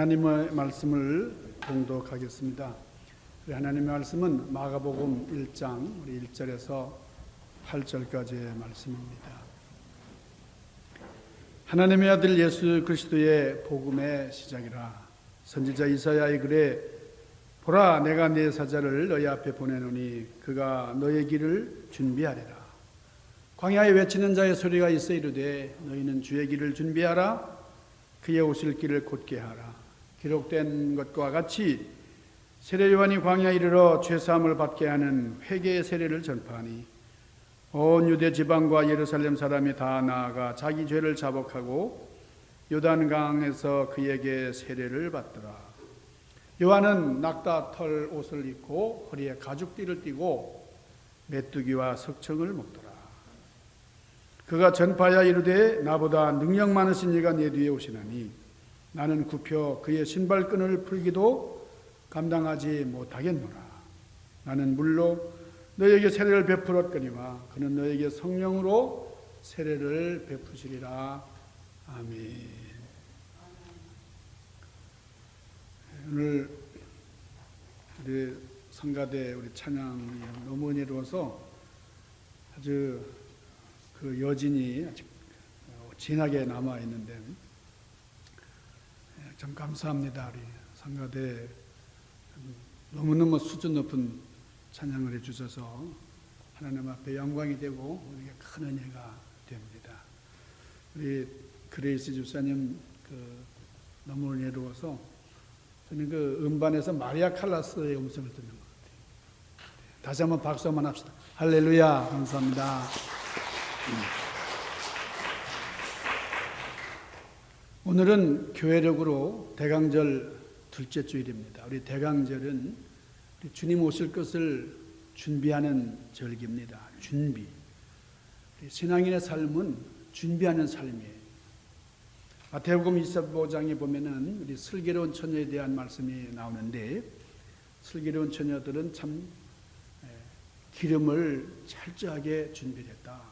하나님의 말씀을 공독하겠습니다. 우리 하나님의 말씀은 마가복음 1장 우리 1절에서 8절까지의 말씀입니다. 하나님의 아들 예수 그리스도의 복음의 시작이라 선지자 이사야의 글에 보라 내가 내 사자를 너희 앞에 보내노니 그가 너의 길을 준비하리라 광야에 외치는 자의 소리가 있어 이르되 너희는 주의 길을 준비하라 그의 오실 길을 곧게 하라 기록된 것과 같이 세례 요한이 광야에 이르러 죄 사함을 받게 하는 회개의 세례를 전파하니 온 유대 지방과 예루살렘 사람이 다 나아가 자기 죄를 자복하고 요단강에서 그에게 세례를 받더라. 요한은 낙타 털 옷을 입고 허리에 가죽띠를 띠고 메뚜기와 석청을 먹더라. 그가 전파야 이르되 나보다 능력 많으신 이가 내 뒤에 오시나니 나는 굽혀 그의 신발끈을 풀기도 감당하지 못하겠노라. 나는 물로 너에게 세례를 베풀었거니와 그는 너에게 성령으로 세례를 베푸시리라. 아멘. 오늘 우리 성가대 우리 찬양이 너무 은혜로워서 아주 그 여진이 아직 진하게 남아 있는데 참 감사합니다. 우리 성가대 너무너무 수준 높은 찬양을 해주셔서 하나님 앞에 영광이 되고 우리에게 큰 은혜가 됩니다. 우리 그레이스 집사님 그 너무 은혜로워서 저는 그 음반에서 마리아 칼라스의 음성을 듣는 것 같아요. 다시 한번 박수 한번 합시다. 할렐루야 감사합니다. 오늘은 교회력으로 대강절 둘째 주일입니다. 우리 대강절은 우리 주님 오실 것을 준비하는 절기입니다. 준비. 신앙인의 삶은 준비하는 삶이에요. 마태복음 25장에 보면은 우리 슬기로운 처녀에 대한 말씀이 나오는데 슬기로운 처녀들은 참 기름을 철저하게 준비했다.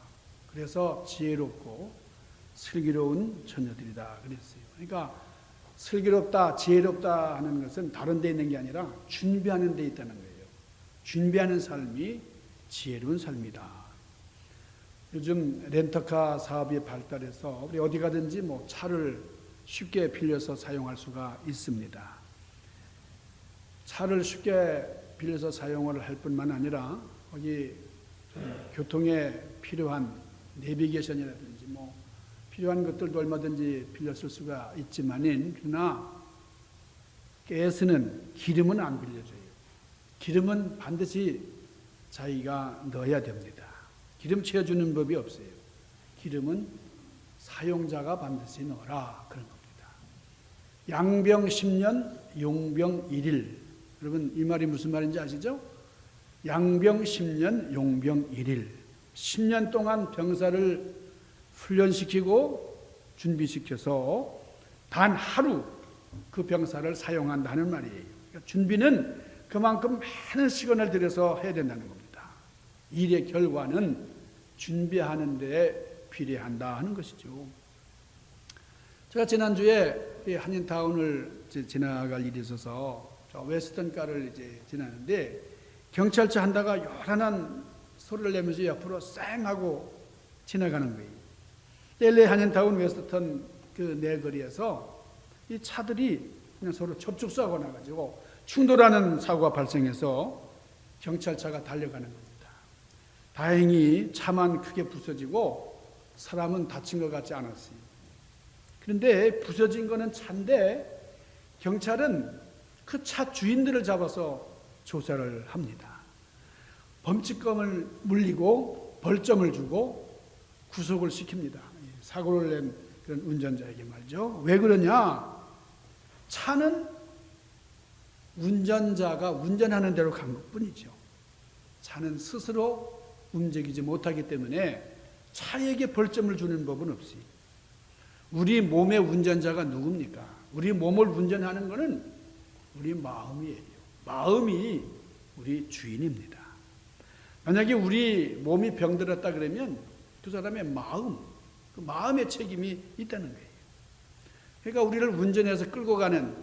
그래서 지혜롭고 슬기로운 처녀들이다 그랬어요. 그러니까 슬기롭다, 지혜롭다 하는 것은 다른 데 있는 게 아니라 준비하는 데 있다는 거예요. 준비하는 삶이 지혜로운 삶이다. 요즘 렌터카 사업이 발달해서 우리 어디 가든지 뭐 차를 쉽게 빌려서 사용할 수가 있습니다. 차를 쉽게 빌려서 사용을 할 뿐만 아니라 거기 교통에 필요한 내비게이션이라든지 뭐 필요한 것들도 얼마든지 쓸 수가 있지만은 그러나 가스는 기름은 안 빌려줘요. 기름은 반드시 자기가 넣어야 됩니다. 기름 채워주는 법이 없어요. 기름은 사용자가 반드시 넣어라 그런 겁니다. 양병 10년, 용병 1일. 여러분 이 말이 무슨 말인지 아시죠? 양병 10년, 용병 1일. 10년 동안 병사를 훈련시키고 준비시켜서 단 하루 그 병사를 사용한다는 말이에요. 그러니까 준비는 그만큼 많은 시간을 들여서 해야 된다는 겁니다. 일의 결과는 준비하는 데 필요한다 하는 것이죠. 제가 지난주에 한인타운을 지나갈 일이 있어서 웨스턴가를 이제 지나는데 경찰차 한 대가 요란한 소리를 내면서 옆으로 쌩 하고 지나가는 거예요. LA 한인타운 웨스턴 그 내거리에서 이 차들이 그냥 서로 접촉사고 나가지고 충돌하는 사고가 발생해서 경찰차가 달려가는 겁니다. 다행히 차만 크게 부서지고 사람은 다친 것 같지 않았어요. 그런데 부서진 거는 차인데 경찰은 그 차 주인들을 잡아서 조사를 합니다. 범칙금을 물리고 벌점을 주고 구속을 시킵니다. 사고를 낸 그런 운전자에게 말이죠. 왜 그러냐? 차는 운전자가 운전하는 대로 간 것 뿐이죠. 차는 스스로 움직이지 못하기 때문에 차에게 벌점을 주는 법은 없어요. 우리 몸의 운전자가 누굽니까? 우리 몸을 운전하는 것은 우리 마음이에요. 마음이 우리 주인입니다. 만약에 우리 몸이 병들었다 그러면 그 사람의 마음, 그 마음의 책임이 있다는 거예요. 그러니까 우리를 운전해서 끌고 가는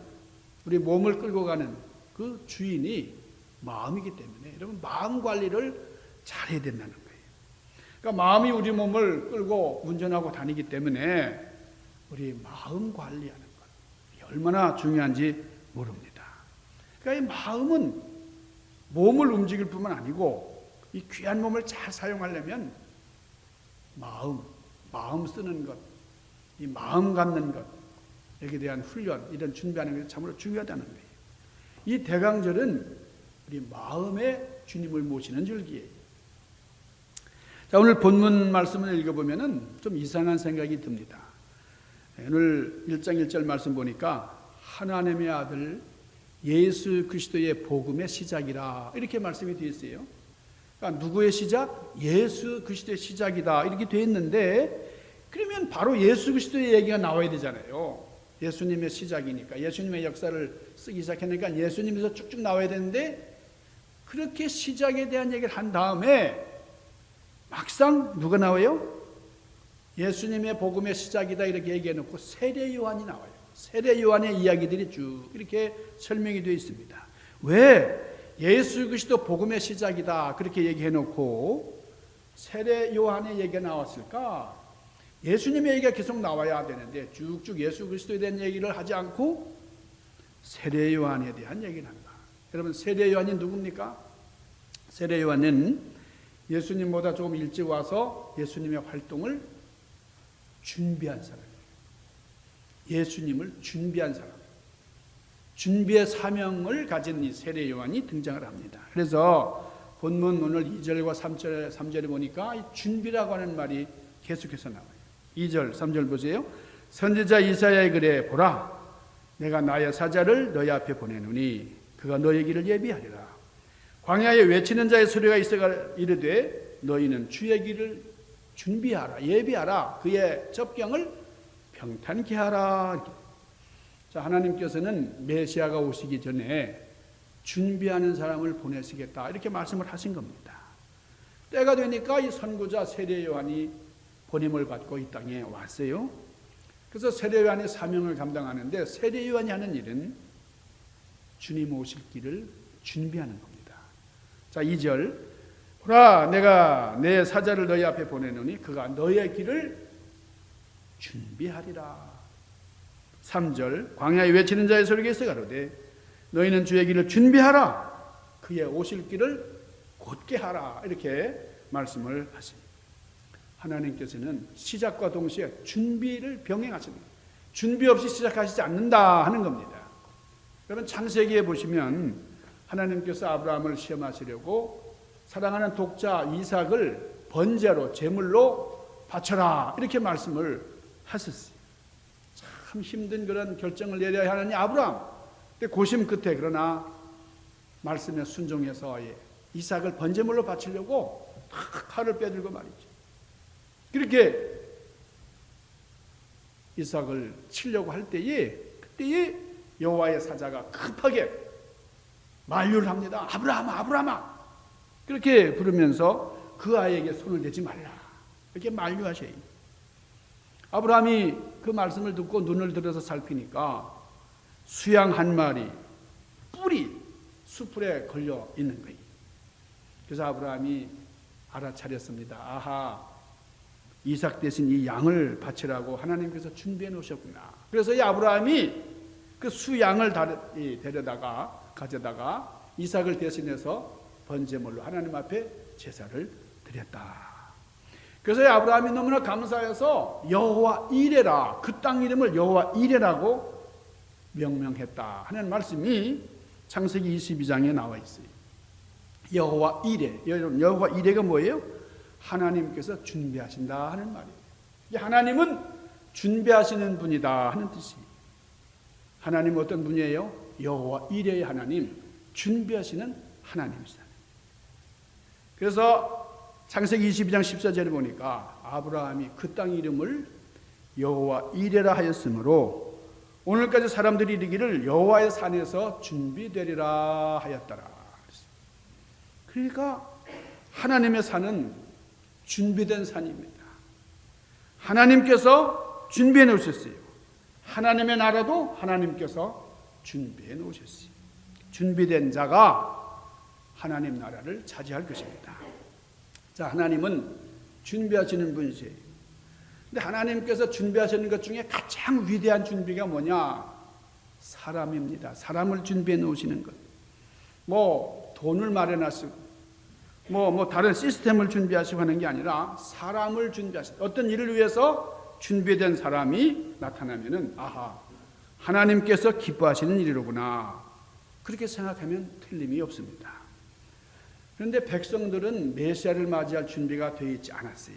우리 몸을 끌고 가는 그 주인이 마음이기 때문에 여러분 마음 관리를 잘해야 된다는 거예요. 그러니까 마음이 우리 몸을 끌고 운전하고 다니기 때문에 우리 마음 관리하는 것 얼마나 중요한지 모릅니다. 그러니까 이 마음은 몸을 움직일 뿐만 아니고 이 귀한 몸을 잘 사용하려면 마음, 마음 쓰는 것, 이 마음 갖는 것, 여기에 대한 훈련, 이런 준비하는 것이 참으로 중요하다는 거예요. 이 대강절은 우리 마음에 주님을 모시는 절기예요. 자, 오늘 본문 말씀을 읽어보면은 좀 이상한 생각이 듭니다. 예, 오늘 1장 1절 말씀 보니까 하나님의 아들 예수 그리스도의 복음의 시작이라 이렇게 말씀이 되어 있어요. 그러니까 누구의 시작? 예수 그리스도의 시작이다 이렇게 되어 있는데 그러면 바로 예수 그리스도의 얘기가 나와야 되잖아요. 예수님의 시작이니까 예수님의 역사를 쓰기 시작하니까 예수님에서 쭉쭉 나와야 되는데 그렇게 시작에 대한 얘기를 한 다음에 막상 누가 나와요? 예수님의 복음의 시작이다 이렇게 얘기해 놓고 세례 요한이 나와요. 세례 요한의 이야기들이 쭉 이렇게 설명이 되어 있습니다. 왜 예수 그리스도 복음의 시작이다 그렇게 얘기해 놓고 세례 요한의 얘기가 나왔을까? 예수님의 얘기가 계속 나와야 되는데 쭉쭉 예수 그리스도에 대한 얘기를 하지 않고 세례 요한에 대한 얘기를 한다. 여러분 세례 요한이 누굽니까? 세례 요한은 예수님보다 조금 일찍 와서 예수님의 활동을 준비한 사람이에요. 예수님을 준비한 사람. 준비의 사명을 가진 이 세례 요한이 등장을 합니다. 그래서 본문 오늘 2절과 3절, 3절에 보니까 이 준비라고 하는 말이 계속해서 나와요. 2절, 3절 보세요. 선지자 이사야의 글에 보라 내가 나의 사자를 너희 앞에 보내노니 그가 너희 길을 예비하리라. 광야에 외치는 자의 소리가 있어가 이르되 너희는 주의 길을 준비하라 예비하라 그의 접경을 평탄케 하라. 자 하나님께서는 메시아가 오시기 전에 준비하는 사람을 보내시겠다 이렇게 말씀을 하신 겁니다. 때가 되니까 이 선구자 세례 요한이 보냄을 받고 이 땅에 왔어요. 그래서 세례 요한의 사명을 감당하는데 세례 요한이 하는 일은 주님 오실 길을 준비하는 겁니다. 자, 2절. 보라, 내가 내 사자를 너희 앞에 보내노니 그가 너의 길을 준비하리라. 3절. 광야에 외치는 자의 있어 가로되 너희는 주의 길을 준비하라. 그의 오실 길을 곧게 하라. 이렇게 말씀을 하십니다. 하나님께서는 시작과 동시에 준비를 병행하십니다. 준비 없이 시작하시지 않는다 하는 겁니다. 여러분 창세기에 보시면 하나님께서 아브라함을 시험하시려고 사랑하는 독자 이삭을 번제로 제물로 바쳐라 이렇게 말씀을 하셨어요. 참 힘든 그런 결정을 내려야 하는 아브라함. 근데 고심 끝에 그러나 말씀에 순종해서 이삭을 번제물로 바치려고 칼을 빼들고 말이죠. 그렇게 이삭을 치려고 할 때에 그때에 여호와의 사자가 급하게 만류를 합니다. 아브라함아, 아브라함아. 그렇게 부르면서 그 아이에게 손을 대지 말라. 이렇게 만류하셔요. 아브라함이 그 말씀을 듣고 눈을 들어서 살피니까 수양 한 마리 뿔이 수풀에 걸려 있는 거예요. 그래서 아브라함이 알아차렸습니다. 아하, 이삭 대신 이 양을 바치라고 하나님께서 준비해 놓으셨구나. 그래서 이 아브라함이 그 수양을 데려다가 가져다가 이삭을 대신해서 번제물로 하나님 앞에 제사를 드렸다. 그래서 아브라함이 너무나 감사해서 여호와 이레라 그 땅 이름을 여호와 이레라고 명명했다 하는 말씀이 창세기 22장에 나와 있어요. 여호와 이레 여호와 이레가 뭐예요? 하나님께서 준비하신다 하는 말이에요. 하나님은 준비하시는 분이다 하는 뜻이에요. 하나님 어떤 분이에요? 여호와 이레의 하나님, 준비하시는 하나님이시다. 그래서 창세기 22장 14절에 보니까 아브라함이 그 땅 이름을 여호와 이레라 하였으므로 오늘까지 사람들이 이르기를 여호와의 산에서 준비되리라 하였더라. 그러니까 하나님의 산은 준비된 산입니다. 하나님께서 준비해 놓으셨어요. 하나님의 나라도 하나님께서 준비해 놓으셨어요. 준비된 자가 하나님 나라를 차지할 것입니다. 자, 하나님은 준비하시는 분이세요. 근데 하나님께서 준비하시는 것 중에 가장 위대한 준비가 뭐냐? 사람입니다. 사람을 준비해 놓으시는 것. 뭐 돈을 마련하시고 뭐, 뭐 다른 시스템을 준비하시고 하는 게 아니라 사람을 준비하시고 어떤 일을 위해서 준비된 사람이 나타나면은 아하 하나님께서 기뻐하시는 일이로구나 그렇게 생각하면 틀림이 없습니다. 그런데 백성들은 메시아를 맞이할 준비가 되어 있지 않았어요.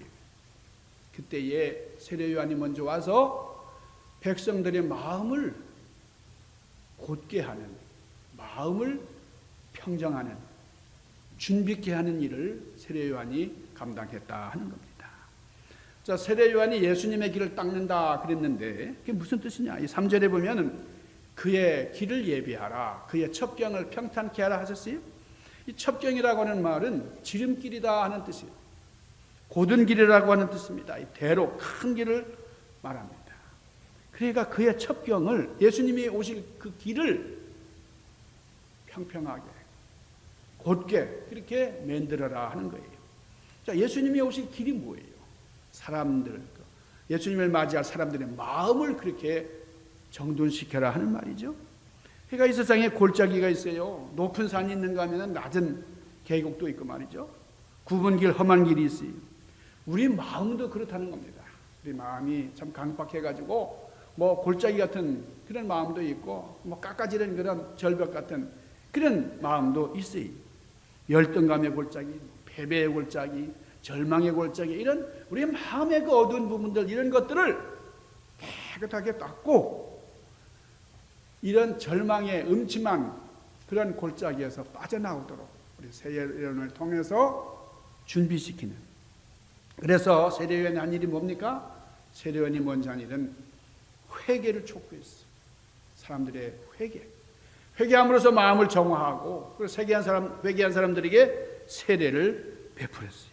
그때에 세례 요한이 먼저 와서 백성들의 마음을 곧게 하는 마음을 평정하는 준비케 하는 일을 세례 요한이 감당했다 하는 겁니다. 자, 세례 요한이 예수님의 길을 닦는다 그랬는데 그게 무슨 뜻이냐? 이 3절에 보면은 그의 길을 예비하라. 그의 첩경을 평탄케 하라 하셨어요. 이 첩경이라고 하는 말은 지름길이다 하는 뜻이에요. 고든 길이라고 하는 뜻입니다. 이 대로 큰 길을 말합니다. 그러니까 그의 첩경을 예수님이 오실 그 길을 평평하게 곧게 그렇게 만들어라 하는 거예요. 자, 예수님이 오실 길이 뭐예요? 사람들, 예수님을 맞이할 사람들의 마음을 그렇게 정돈시켜라 하는 말이죠. 그러니까 이 세상에 골짜기가 있어요. 높은 산이 있는가 하면 낮은 계곡도 있고 말이죠. 굽은 길, 험한 길이 있어요. 우리 마음도 그렇다는 겁니다. 우리 마음이 참 강박해가지고 뭐 골짜기 같은 그런 마음도 있고 뭐 깎아지는 그런 절벽 같은 그런 마음도 있어요. 열등감의 골짜기, 패배의 골짜기, 절망의 골짜기 이런 우리 마음의 그 어두운 부분들 이런 것들을 깨끗하게 닦고 이런 절망의 음침한 그런 골짜기에서 빠져나오도록 우리 세례론을 통해서 준비시키는 그래서 세례원이 한 일이 뭡니까? 세례원이 먼저 한 일은 회개를 촉구했어. 사람들의 회개. 회개함으로써 마음을 정화하고 그리고 회개한 사람 회개한 사람들에게 세례를 베풀었어요.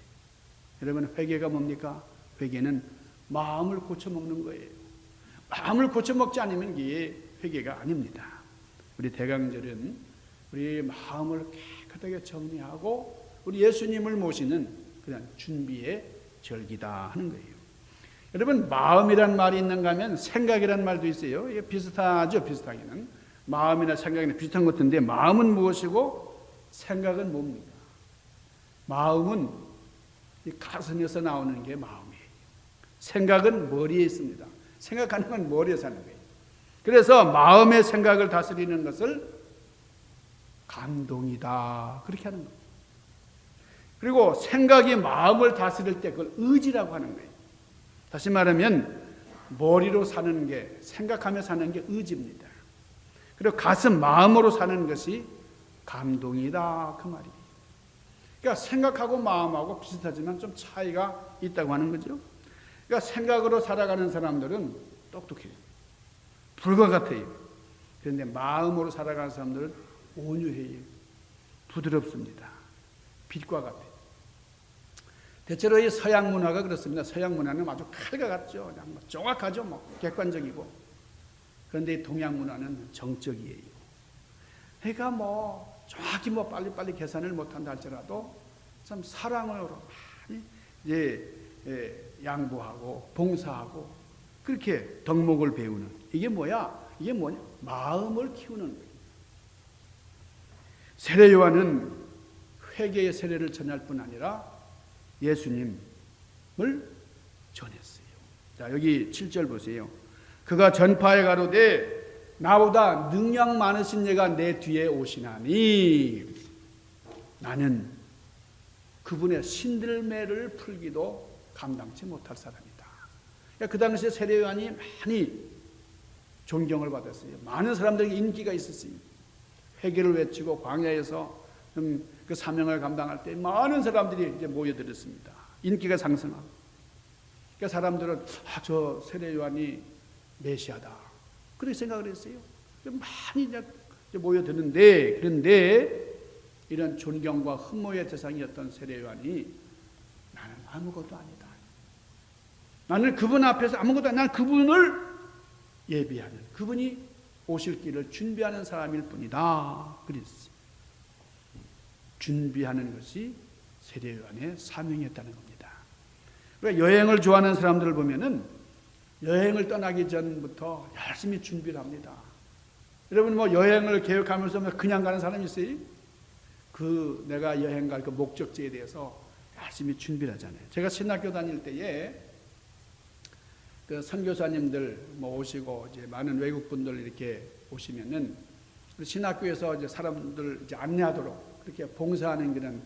여러분 회개가 뭡니까? 회개는 마음을 고쳐 먹는 거예요. 마음을 고쳐 먹지 않으면 이게 회개가 아닙니다. 우리 대강절은 우리 마음을 깨끗하게 정리하고 우리 예수님을 모시는 그런 준비의 절기다 하는 거예요. 여러분 마음이란 말이 있는가 하면 생각이란 말도 있어요. 이게 비슷하죠. 비슷하기는. 마음이나 생각이나 비슷한 것인데 마음은 무엇이고 생각은 뭡니까? 마음은 이 가슴에서 나오는 게 마음이에요. 생각은 머리에 있습니다. 생각하는 건 머리에 사는 거예요. 그래서 마음의 생각을 다스리는 것을 감동이다. 그렇게 하는 겁니다. 그리고 생각이 마음을 다스릴 때 그걸 의지라고 하는 거예요. 다시 말하면 머리로 사는 게 생각하며 사는 게 의지입니다. 그리고 가슴 마음으로 사는 것이 감동이다 그 말이에요. 그러니까 생각하고 마음하고 비슷하지만 좀 차이가 있다고 하는 거죠. 그러니까 생각으로 살아가는 사람들은 똑똑해요. 불과 같아요. 그런데 마음으로 살아가는 사람들은 온유해요. 부드럽습니다. 빛과 같아요. 대체로 이 서양 문화가 그렇습니다. 서양 문화는 아주 칼과 같죠. 그냥 뭐 정확하죠. 뭐 객관적이고. 그런데 동양 문화는 정적이에요. 그러니까 뭐 정확히 뭐 빨리빨리 계산을 못한다 할지라도 참 사랑으로 많이 이제 양보하고 봉사하고 그렇게 덕목을 배우는 이게 뭐야? 이게 뭐냐? 마음을 키우는 거예요. 세례 요한은 회개의 세례를 전할 뿐 아니라 예수님을 전했어요. 자, 여기 7절 보세요. 그가 전파에 가로되 나보다 능력 많으신 예가 내 뒤에 오시나니 나는 그분의 신들매를 풀기도 감당치 못할 사람이다. 그러니까 그 당시에 세례 요한이 많이 존경을 받았어요. 많은 사람들에게 인기가 있었어요. 회개를 외치고 광야에서 그 사명을 감당할 때 많은 사람들이 이제 모여들었습니다. 인기가 상승하고. 그러니까 사람들은 아, 저 세례 요한이 메시아다. 그렇게 생각을 했어요. 많이 이제 모여드는데 그런데 이런 존경과 흠모의 대상이었던 세례 요한이 나는 아무것도 아니다. 나는 그분 앞에서 아무것도 아니다. 난 그분을 예비하는 그분이 오실 길을 준비하는 사람일 뿐이다. 그랬어요. 준비하는 것이 세례 요한의 사명이었다는 겁니다. 그러니까 여행을 좋아하는 사람들을 보면은 여행을 떠나기 전부터 열심히 준비를 합니다. 여러분 뭐 여행을 계획하면서 뭐 그냥 가는 사람 있어요? 그 내가 여행 갈 그 목적지에 대해서 열심히 준비를 하잖아요. 제가 신학교 다닐 때에 그 선교사님들 뭐 오시고 이제 많은 외국 분들 이렇게 오시면은 그 신학교에서 이제 사람들 이제 안내하도록 그렇게 봉사하는 그런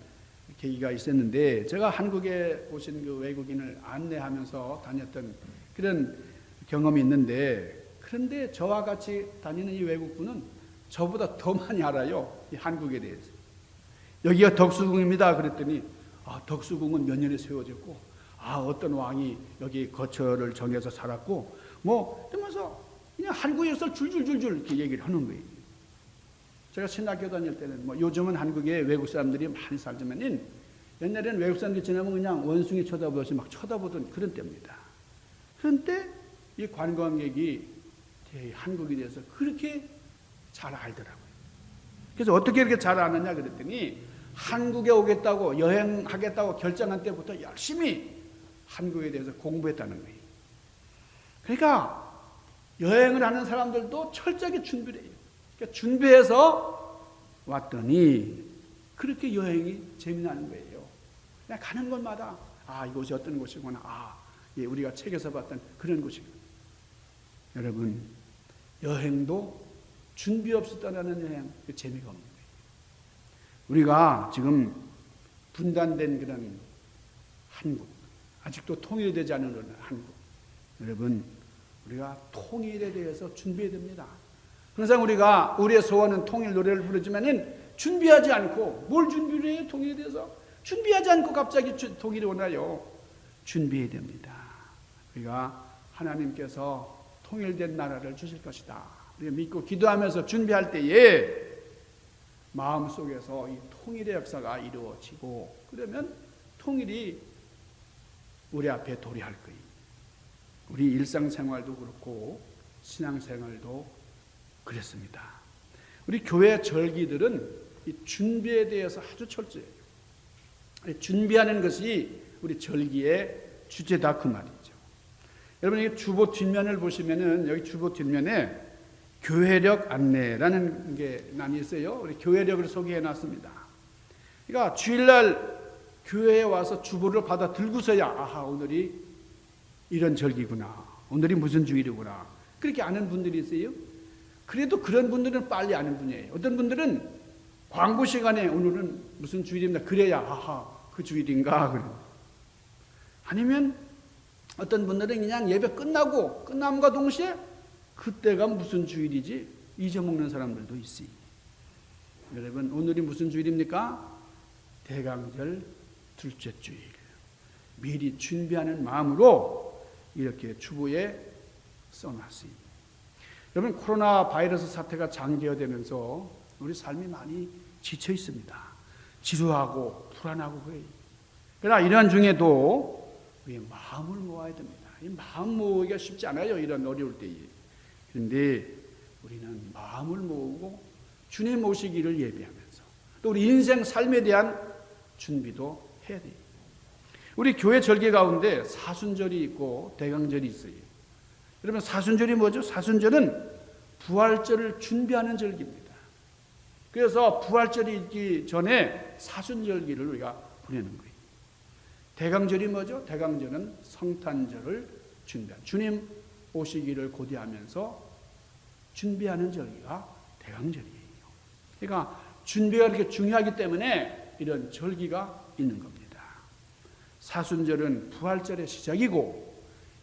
계기가 있었는데 제가 한국에 오신 그 외국인을 안내하면서 다녔던 그런 경험이 있는데 그런데 저와 같이 다니는 이 외국분은 저보다 더 많이 알아요. 이 한국에 대해서. 여기가 덕수궁입니다. 그랬더니 아, 덕수궁은 몇 년에 세워졌고 아, 어떤 왕이 여기 거처를 정해서 살았고 뭐 이러면서 그냥 한국에서 줄줄줄줄 이렇게 얘기를 하는 거예요. 제가 신학교 다닐 때는 뭐 요즘은 한국에 외국 사람들이 많이 살지만은 옛날에는 외국 사람들이 지나면 그냥 원숭이 쳐다보듯이 막 쳐다보던 그런 때입니다. 그런데 이 관광객이 한국에 대해서 그렇게 잘 알더라고요. 그래서 어떻게 이렇게 잘 아느냐 그랬더니 한국에 오겠다고 여행하겠다고 결정한 때부터 열심히 한국에 대해서 공부했다는 거예요. 그러니까 여행을 하는 사람들도 철저하게 준비를 해요. 그러니까 준비해서 왔더니 그렇게 여행이 재미나는 거예요. 그냥 가는 곳마다 아 이곳이 어떤 곳이구나. 아 예, 우리가 책에서 봤던 그런 곳이구나. 여러분 여행도 준비 없이 떠나는 여행 그 재미가 없는 거예요. 우리가 지금 분단된 그런 한국 아직도 통일되지 않은 한국 여러분 우리가 통일에 대해서 준비해야 됩니다. 항상 우리가 우리의 소원은 통일 노래를 부르지만은 준비하지 않고 뭘 준비를 해요? 통일에 대해서 준비하지 않고 갑자기 통일이 오나요? 준비해야 됩니다. 우리가 하나님께서 통일된 나라를 주실 것이다. 우리가 믿고 기도하면서 준비할 때에 마음 속에서 이 통일의 역사가 이루어지고 그러면 통일이 우리 앞에 도래할 거예요. 우리 일상생활도 그렇고 신앙생활도 그랬습니다. 우리 교회 절기들은 이 준비에 대해서 아주 철저해요. 준비하는 것이 우리 절기의 주제다 그 말이죠. 여러분 이 주보 뒷면을 보시면은 여기 주보 뒷면에 교회력 안내라는 게 난이 있어요. 우리 교회력을 소개해 놨습니다. 그러니까 주일날 교회에 와서 주보를 받아 들고서야 아하 오늘이 이런 절기구나. 오늘이 무슨 주일이구나. 그렇게 아는 분들이 있어요. 그래도 그런 분들은 빨리 아는 분이에요. 어떤 분들은 광고 시간에 오늘은 무슨 주일입니다. 그래야 아하 그 주일인가 그래. 아니면 어떤 분들은 그냥 예배 끝나고 끝남과 동시에 그때가 무슨 주일이지 잊어먹는 사람들도 있어요. 여러분 오늘이 무슨 주일입니까? 대강절 둘째 주일. 미리 준비하는 마음으로 이렇게 주보에 써놨어요. 여러분 코로나 바이러스 사태가 장기화되면서 우리 삶이 많이 지쳐 있습니다. 지루하고 불안하고 그래요. 그러나 이러한 중에도 우리 마음을 모아야 됩니다. 이 마음 모으기가 쉽지 않아요. 이런 어려울 때에. 그런데 우리는 마음을 모으고 주님 오시기를 예배하면서 또 우리 인생 삶에 대한 준비도 해야 돼요. 우리 교회 절기 가운데 사순절이 있고 대강절이 있어요. 여러분 사순절이 뭐죠? 사순절은 부활절을 준비하는 절기입니다. 그래서 부활절이 있기 전에 사순절기를 우리가 보내는 거예요. 대강절이 뭐죠? 대강절은 성탄절을 준비한 주님 오시기를 고대하면서 준비하는 절기가 대강절이에요. 그러니까 준비가 이렇게 중요하기 때문에 이런 절기가 있는 겁니다. 사순절은 부활절의 시작이고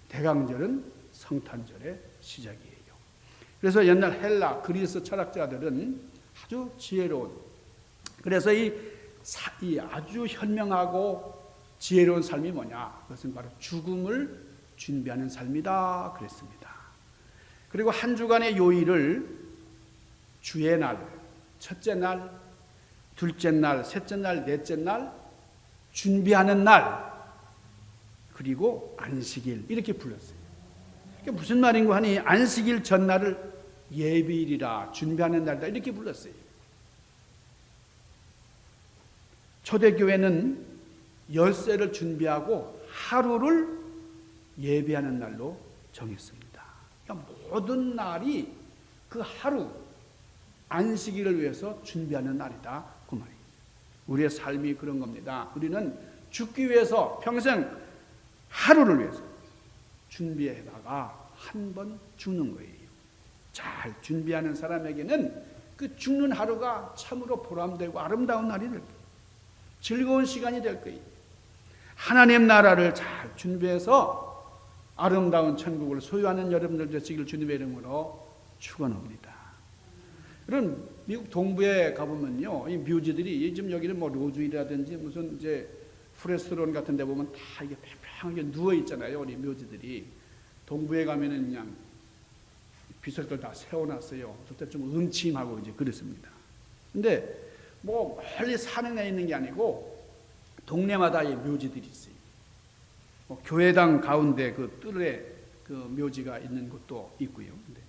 대강절은 성탄절의 시작이에요. 그래서 옛날 헬라 그리스 철학자들은 아주 지혜로운 그래서 이, 사, 이 아주 현명하고 지혜로운 삶이 뭐냐? 그것은 바로 죽음을 준비하는 삶이다 그랬습니다. 그리고 한 주간의 요일을 주의 날, 첫째 날, 둘째 날, 셋째 날, 넷째 날 준비하는 날 그리고 안식일 이렇게 불렀어요. 그게 무슨 말인고 하니 안식일 전날을 예비일이라 준비하는 날이다 이렇게 불렀어요. 초대교회는 열쇠를 준비하고 하루를 예비하는 날로 정했습니다. 그러니까 모든 날이 그 하루 안식일을 위해서 준비하는 날이다 그 말이에요. 우리의 삶이 그런 겁니다. 우리는 죽기 위해서 평생 하루를 위해서 준비해다가 한 번 죽는 거예요. 잘 준비하는 사람에게는 그 죽는 하루가 참으로 보람되고 아름다운 날이 될 거예요. 즐거운 시간이 될 거예요. 하나님 나라를 잘 준비해서 아름다운 천국을 소유하는 여러분들 되시길 주님의 이름으로 축원합니다. 그런 미국 동부에 가보면요, 이 묘지들이 지금 여기는 뭐 로즈일이라든지 무슨 이제 프레스론 같은 데 보면 다 이게 평평하게 누워 있잖아요, 우리 묘지들이. 동부에 가면은 그냥 비석들 다 세워놨어요. 그때 좀 음침하고 이제 그렇습니다. 근데 뭐 멀리 산에 있는 게 아니고 동네마다 이 묘지들이 있어요. 뭐 교회당 가운데 그 뜰에 그 묘지가 있는 곳도 있고요. 근데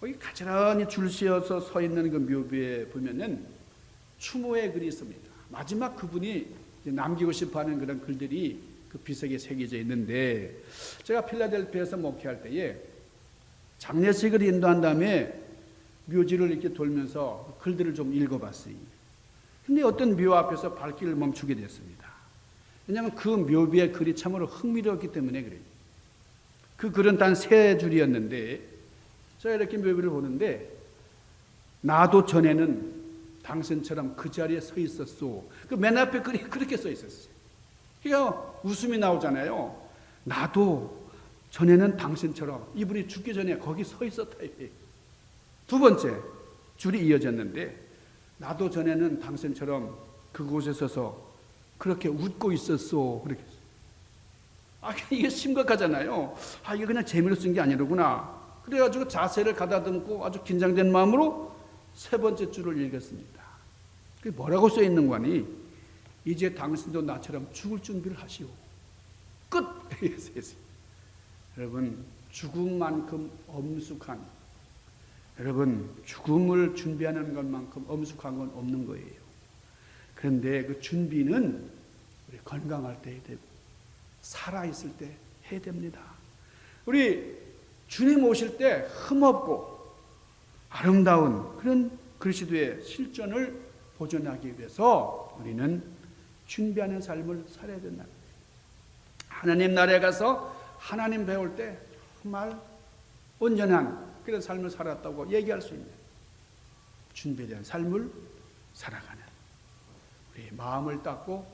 거기 가지런히 줄 세워서 서 있는 그 묘비에 보면은 추모의 글이 있습니다. 마지막 그분이 남기고 싶어 하는 그런 글들이 그 비석에 새겨져 있는데 제가 필라델피아에서 목회할 때에 장례식을 인도한 다음에 묘지를 이렇게 돌면서 글들을 좀 읽어봤어요. 근데 어떤 묘 앞에서 발길을 멈추게 됐습니다. 왜냐하면 그 묘비의 글이 참으로 흥미로웠기 때문에 그래요. 그 글은 단 세 줄이었는데 제가 이렇게 묘비를 보는데 나도 전에는 당신처럼 그 자리에 서 있었소. 그 맨 앞에 글이 그렇게 써 있었어요. 그러니까 웃음이 나오잖아요. 나도 전에는 당신처럼 이분이 죽기 전에 거기 서 있었다. 두 번째 줄이 이어졌는데 나도 전에는 당신처럼 그곳에 서서 그렇게 웃고 있었어. 그렇게. 아, 이게 심각하잖아요. 아, 이게 그냥 재미로 쓴 게 아니로구나. 그래가지고 자세를 가다듬고 아주 긴장된 마음으로 세 번째 줄을 읽었습니다. 뭐라고 써 있는 거니? 이제 당신도 나처럼 죽을 준비를 하시오. 끝! 여러분, 죽음만큼 엄숙한, 여러분, 죽음을 준비하는 것만큼 엄숙한 건 없는 거예요. 그런데 그 준비는 우리 건강할 때 해야 되고, 살아있을 때 해야 됩니다. 우리 주님 오실 때 흠없고 아름다운 그런 그리스도의 실존을 보존하기 위해서 우리는 준비하는 삶을 살아야 된다. 하나님 나라에 가서 하나님 배울 때 정말 온전한 그런 삶을 살았다고 얘기할 수 있는 준비된 삶을 살아가는 우리 마음을 닦고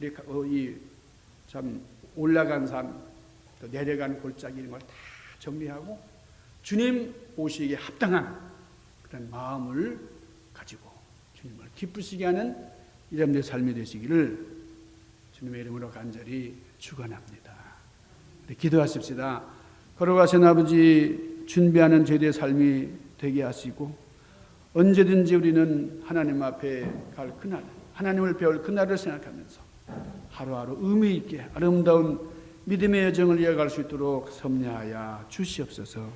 우리 어, 이참 올라간 산, 또 내려간 골짜기 이런 걸 다 정리하고 주님 오시기에 합당한 그런 마음을 주님을 기쁘시게 하는 여러분의 삶이 되시기를 주님의 이름으로 간절히 축원합니다. 기도하십시다. 걸어가신 아버지 준비하는 저희의 삶이 되게 하시고 언제든지 우리는 하나님 앞에 갈 그날, 하나님을 배울 그날을 생각하면서 하루하루 의미 있게 아름다운 믿음의 여정을 이어갈 수 있도록 섭리하여 주시옵소서.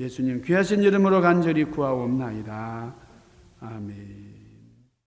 예수님 귀하신 이름으로 간절히 구하옵나이다. 아멘.